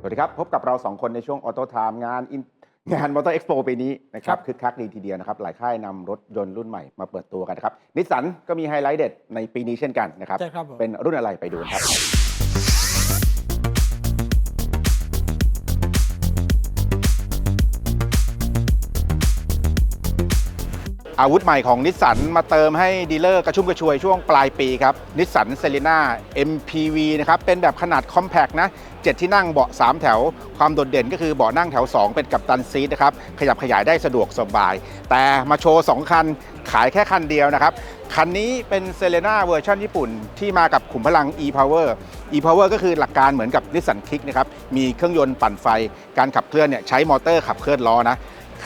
สวัสดีครับ พบกับเรา 2 คนในช่วงออโตไทม์งาน In- งานมอเตอร์เอ็กซ์โปปีนี้นะครับครับคึกคักดีทีเดียวนะครับ หลายค่ายนำรถยนต์รุ่นใหม่มาเปิดตัวกันนะครับนิสสันก็มีไฮไลท์เด็ดในปีนี้เช่นกันนะครับใช่ครับผมเป็นรุ่นอะไรไปดูครับ อาวุธใหม่ของนิสสันมาเติมให้ดีลเลอร์กระชุ่มกระชวยช่วงปลายปีครับนิสสันเซเลน่า MPV นะครับเป็นแบบขนาดคอมแพกนะเจ็ดที่นั่งเบาะ 3 แถว ความโดดเด่นก็คือเบาะนั่งแถว 2 เป็นกับตันซีทนะครับขยับขยายได้สะดวกสบาย แต่มาโชว์ 2 คันขายแค่คันเดียวนะครับ คันนี้เป็นเซเลน่าเวอร์ชันญี่ปุ่น ที่มากับขุมพลัง e-power e-power ก็คือหลักการเหมือนกับนิสสันคิกนะครับมีเครื่องยนต์ปั่นไฟ การขับเคลื่อนเนี่ยใช้มอเตอร์ขับเคลื่อนล้อนะ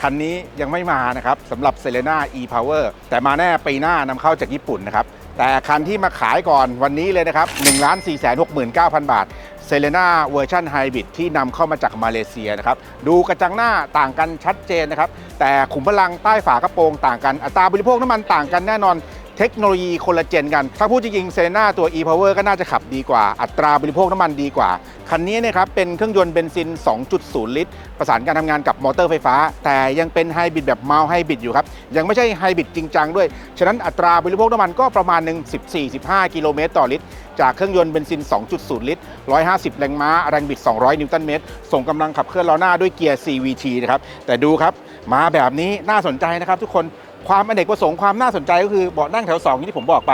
คันนี้ยังไม่มานะครับสำหรับ s e l e n a e-Power แต่มาแน่ปีหน้านำเข้าจากญี่ปุ่นนะครับแต่คันที่มาขายก่อนวันนี้เลยนะครับ1 4 6 9 0 0 0บาท s e l e n a เวอร์ชันไฮบริดที่นำเข้ามาจากมาเลเซียนะครับดูกระจังหน้าต่างกันชัดเจนนะครับ แต่ขุมพลังใต้ฝากระโปรงต่างกันอัตราบริโภคน้ำมันต่างกันแน่นอน เทคโนโลยีคนละเจนกัน ถ้าพูดจริงๆเซเลน่าตัว e-power ก็น่าจะขับดีกว่า อัตราบริโภคน้ำมันดีกว่า คันนี้เนี่ยครับเป็นเครื่องยนต์เบนซิน 2.0 ลิตร ประสานการทำงานกับมอเตอร์ไฟฟ้า แต่ยังเป็นไฮบริดแบบเมาไฮบริดอยู่ครับ ยังไม่ใช่ไฮบริดจริงจังด้วย ฉะนั้นอัตราบริโภคน้ำมันก็ประมาณหนึ่ง14-15 กิโลเมตรต่อลิตร จากเครื่องยนต์เบนซิน 2.0 ลิตร 150 แรงม้า แรงบิด 200 นิวตันเมตร ส่งกำลังขับเคลื่อนล้อหน้าด้วยเกียร์ CVT นะครับ แต่ดูครับ มาแบบนี้น่าสนใจนะครับทุกคน ความอเนกประสงค์ความน่าสนใจก็คือเบาะนั่งแถว2องที่ผมบอกไป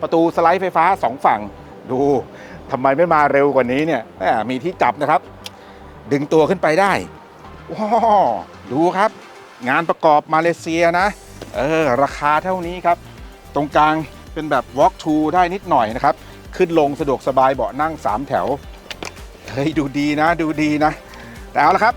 ประตูสไลด์ไฟฟ้า 2 ฝั่ง ดูทำไมไม่มาเร็วกว่านี้เนี่ยมีที่จับนะครับ ดึงตัวขึ้นไปได้ว้าวดูครับ งานประกอบมาเลเซียนะ เออ ราคาเท่านี้ครับ ตรงกลางเป็นแบบ walk to ได้นิดหน่อยนะครับ ขึ้นลงสะดวกสบายเบาะนั่ง 3 แถว เฮ้ย ดูดีนะ ดูดีนะ แต่เอาละครับ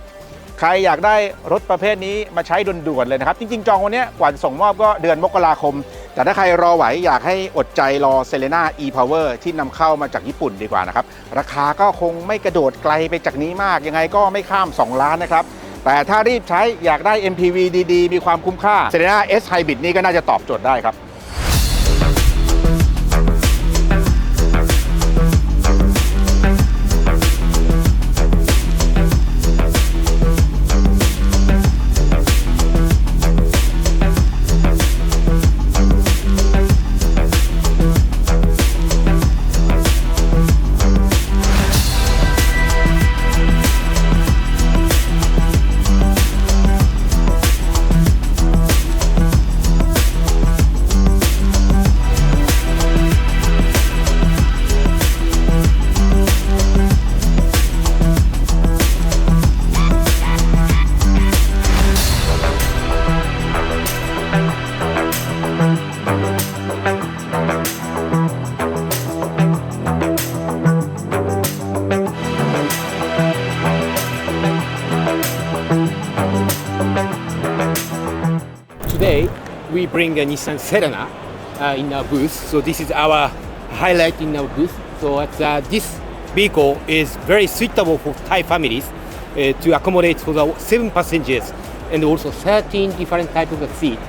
ใครอยากได้รถประเภทนี้มาใช้ด่วนๆเลยนะครับ จริง ๆ จองวันนี้กว่าส่งมอบก็เดือนมกราคม แต่ถ้าใครรอไหวอยากให้อดใจรอ s e l e n a e-Power ที่นำเข้ามาจากญี่ปุ่นดีกว่านะครับ ราคาก็คงไม่กระโดดไกลไปจากนี้มาก ยังไงก็ไม่ข้าม 2 ล้านนะครับ แต่ถ้ารีบใช้อยากได้ MPV ดีๆ มีความคุ้มค่า s e l e n a S Hybrid นี่ก็น่าจะตอบโจทย์ได้ครับ bring a Nissan Serena uh, in our booth. So this is our highlight in our booth. So uh, this vehicle is very suitable for Thai families uh, to accommodate for the seven passengers and also 13 different types of seat.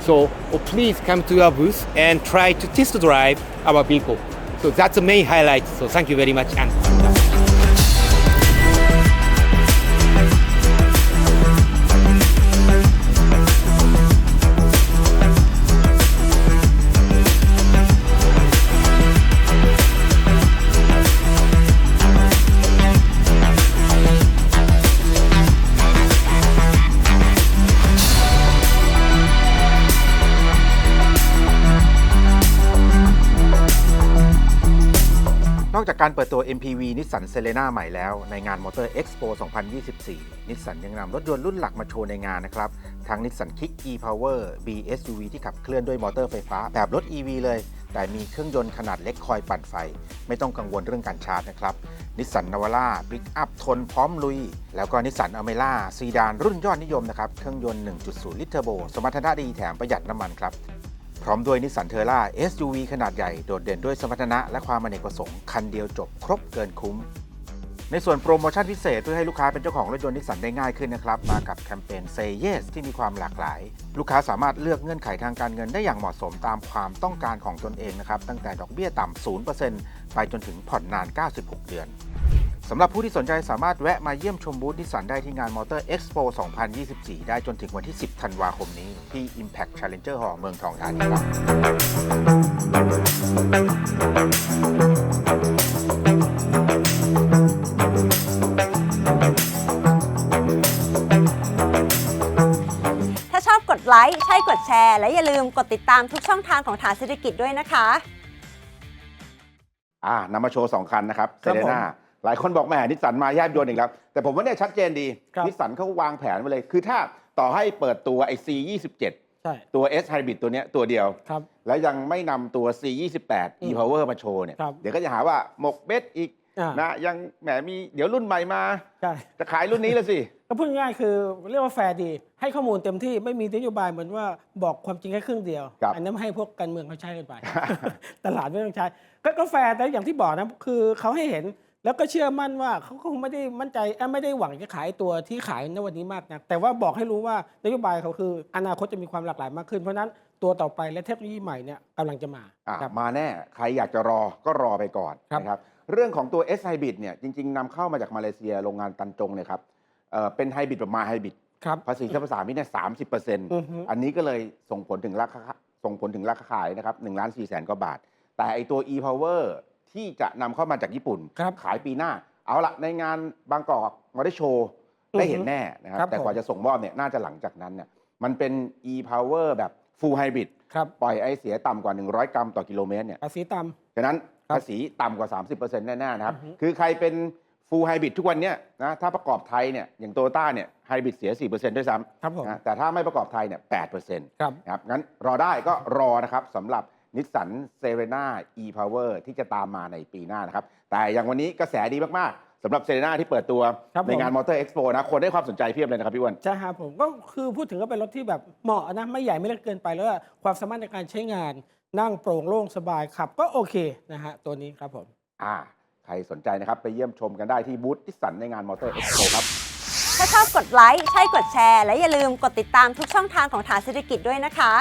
So uh, please come to our booth and try to test drive our vehicle. So that's the main highlight. So thank you very much. And อกจากการเปิดตัว MPV นิสสันเซเลนาใหม่แล้วในงาน Motor Expo 2024 นิสสันยังนำรถยนต์รุ่นหลักมาโชว์ในงานนะครับ ทั้งนิสสัน Kick e-Power BSUV ที่ขับเคลื่อนด้วยมอเตอร์ไฟฟ้าแบบรถ EV เลย แต่มีเครื่องยนต์ขนาดเล็กคอยปั่นไฟ ไม่ต้องกังวลเรื่องการชาร์จนะครับนิสสันนาวาร่าปิกอัพทนพร้อมลุย แล้วก็นิสสันอเมร่าซีดานรุ่นยอดนิยมนะครับเครื่องยนต์ 1.0 ลิตรเทอร์โบสมรรถนะดีแถมประหยัดน้ำมันครับ พร้อมด้วยนิสสันเทอร่า SUV ขนาดใหญ่ โดดเด่นด้วยสมรรถนะและความอเนกประสงค์ คันเดียวจบครบเกินคุ้ม ในส่วนโปรโมชั่นพิเศษเพื่อให้ลูกค้าเป็นเจ้าของรถยนต์นิสสันได้ง่ายขึ้นนะครับ มากับแคมเปญ Say Yes ที่มีความหลากหลาย ลูกค้าสามารถเลือกเงื่อนไขทางการเงินได้อย่างเหมาะสมตามความต้องการของตนเองนะครับตั้งแต่ดอกเบี้ยต่ำ0%ไปจนถึงผ่อนนาน 96 เดือน สำหรับผู้ที่สนใจสามารถแวะมาเยี่ยมชมบูธนิสสันได้ที่งาน Motor Expo 2024 ได้จนถึงวันที่ 10 ธันวาคมนี้ ที่ Impact Challenger Hall เมืองทองธานีครับถ้าชอบกดไลค์ ใช่กดแชร์ และอย่าลืมกดติดตามทุกช่องทางของฐานเศรษฐกิจด้วยนะคะ อ่านำมาโชว์ 2 คันนะครับเซครับเลผมนา หลายคนบอกแหมนิสสันมาแยบยนต์อีกแล้ว แต่ผมว่าเนี่ยชัดเจนดีครับนิสสันเขาวางแผนไว้เลย คือถ้าต่อให้เปิดตัวไอ C27 ใช่ตัว S Hybrid ตัวเนี้ยตัวเดียวครับแล้วยังไม่นำตัว C28 อืม e-Power มาโชว์เนี่ยครับเดี๋ยวก็จะหาว่าหมกเบ็ดอีกอ่านะยังแหมมีเดี๋ยวรุ่นใหม่มาใช่จะขายรุ่นนี้แล้วสิ ก็พูดง่ายๆคือเรียกว่าแฟร์ดี ให้ข้อมูลเต็มที่ไม่มีนโยบายเหมือนว่าบอกความจริงแค่ครึ่งเดียวครับอันั้นให้พวกการเมืองเขาใช้กันไป ตลาดไม่ต้องใช้ ก็ก็แฟร์แต่อย่างที่บอกนะคือเขาให้เห็น แล้วก็เชื่อมั่นว่าเขาคงไม่ได้มั่นใจเอ้ยไม่ได้หวังจะขายตัวที่ขายในวันนี้มากนะแต่ว่าบอกให้รู้ว่านโยบายเขาคืออนาคตจะมีความหลากหลายมากขึ้นเพราะฉะนั้นตัวต่อไปและเทคโนโลยีใหม่เนี่ยกำลังจะมาอะครับมาแน่ใครอยากจะรอก็รอไปก่อนครับนะครับเรื่องของตัว S Hybrid เนี่ยจริง ๆนำเข้ามาจากมาเลเซียโรงงานตันจงเนี่ยครับเอ่อเป็นไฮบริดแบบมาไฮบริดครับภาษีสรรพสามิตเนี่ยสามสิบเปอร์เซ็นต์อือฮึอันนี้ก็เลยส่งผลถึงราคาส่งผลถึงราคาขายนะครับหนึ่งล้านสี่แสนกว่าบาท แต่ไอตัว e-power ที่จะนำเข้ามาจากญี่ปุ่น ครับขายปีหน้า เอาละในงานบางกอกมาได้โชว์ได้เห็นแน่นะครับครับแต่กว่าผม จะส่งมอบเนี่ยน่าจะหลังจากนั้นเนี่ยมันเป็น e-power แบบ full hybrid ครับปล่อยไอเสียต่ำกว่า 100 กรัมต่อกิโลเมตรเนี่ย ภาษีต่ ฉะนั้นครับภาษีต่ำกว่า 30%แน่ๆนะครับ อือฮึคือใครเป็น full hybrid ทุกวันเนี้ยนะถ้าประกอบไทยเนี่ยอย่างโตต้าเนี่ยไฮบริดเสีย 4%ด้วยซ้ำครับผมำนะแต่ถ้าไม่ประกอบไทยเนี่ย8%ครับนะครับงั้นรอได้ก็รอนะครับสำหรับ นิสสันเซเรนา e-power ที่จะตามมาในปีหน้านะครับ แต่อย่างวันนี้กระแสดีมากๆสำหรับเซเรนาที่เปิดตัวครับผม ในงานมอเตอร์เอ็กซ์โปนะ คนได้ความสนใจเพียบเลยนะครับพี่อ้วน ใช่ครับผมก็คือพูดถึงก็เป็นรถที่แบบเหมาะนะ ไม่ใหญ่ไม่เล็กเกินไปแล้วก็ความสามารถในการใช้งาน นั่งโปร่งโล่งสบายขับ ก็โอเคนะฮะตัวนี้ครับผม อ่า ใครสนใจนะครับ ไปเยี่ยมชมกันได้ที่บูธนิสสันในงานมอเตอร์เอ็กซ์โปครับ ถ้าชอบกดไลค์ ใช่กดแชร์ และอย่าลืมกดติดตามทุกช่องทางของฐานเศรษฐกิจด้วยนะคะ